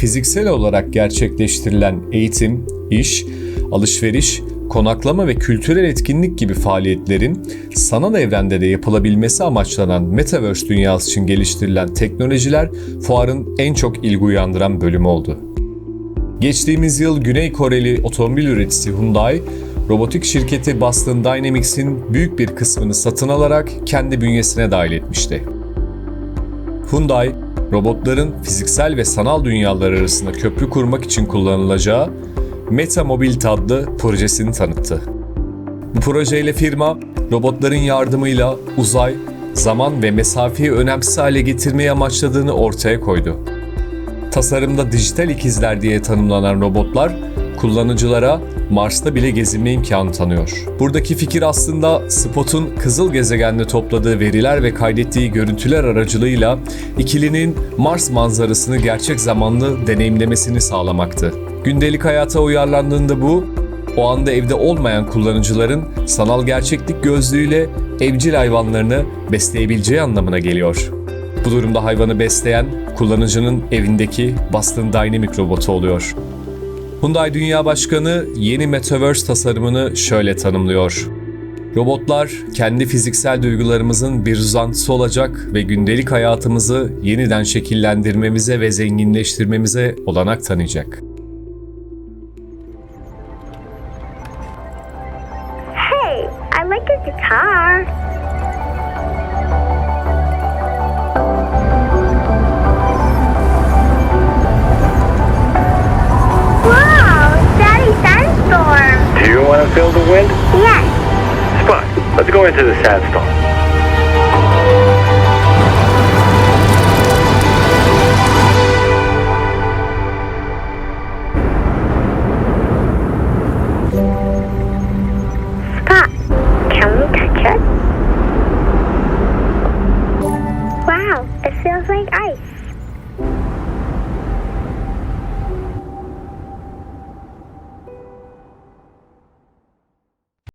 fiziksel olarak gerçekleştirilen eğitim, iş, alışveriş, konaklama ve kültürel etkinlik gibi faaliyetlerin sanal evrende de yapılabilmesi amaçlanan Metaverse dünyası için geliştirilen teknolojiler fuarın en çok ilgi uyandıran bölümü oldu. Geçtiğimiz yıl Güney Koreli otomobil üreticisi Hyundai, robotik şirketi Boston Dynamics'in büyük bir kısmını satın alarak kendi bünyesine dahil etmişti. Hyundai, robotların fiziksel ve sanal dünyalar arasında köprü kurmak için kullanılacağı Meta Mobility adlı projesini tanıttı. Bu projeyle firma, robotların yardımıyla uzay, zaman ve mesafeyi önemsiz hale getirmeyi amaçladığını ortaya koydu. Tasarımda dijital ikizler diye tanımlanan robotlar, kullanıcılara Mars'ta bile gezinme imkanı tanıyor. Buradaki fikir aslında Spot'un kızıl gezegende topladığı veriler ve kaydettiği görüntüler aracılığıyla ikilinin Mars manzarasını gerçek zamanlı deneyimlemesini sağlamaktı. Gündelik hayata uyarlandığında bu, o anda evde olmayan kullanıcıların sanal gerçeklik gözlüğüyle evcil hayvanlarını besleyebileceği anlamına geliyor. Bu durumda hayvanı besleyen kullanıcının evindeki Boston Dynamic robotu oluyor. Hyundai Dünya Başkanı yeni Metaverse tasarımını şöyle tanımlıyor. Robotlar kendi fiziksel duygularımızın bir uzantısı olacak ve gündelik hayatımızı yeniden şekillendirmemize ve zenginleştirmemize olanak tanıyacak. Hey, I like your guitar. feel the wind? Yes. Spot, let's go into the sandstorm. Spot, can we touch it? Wow, it feels like ice.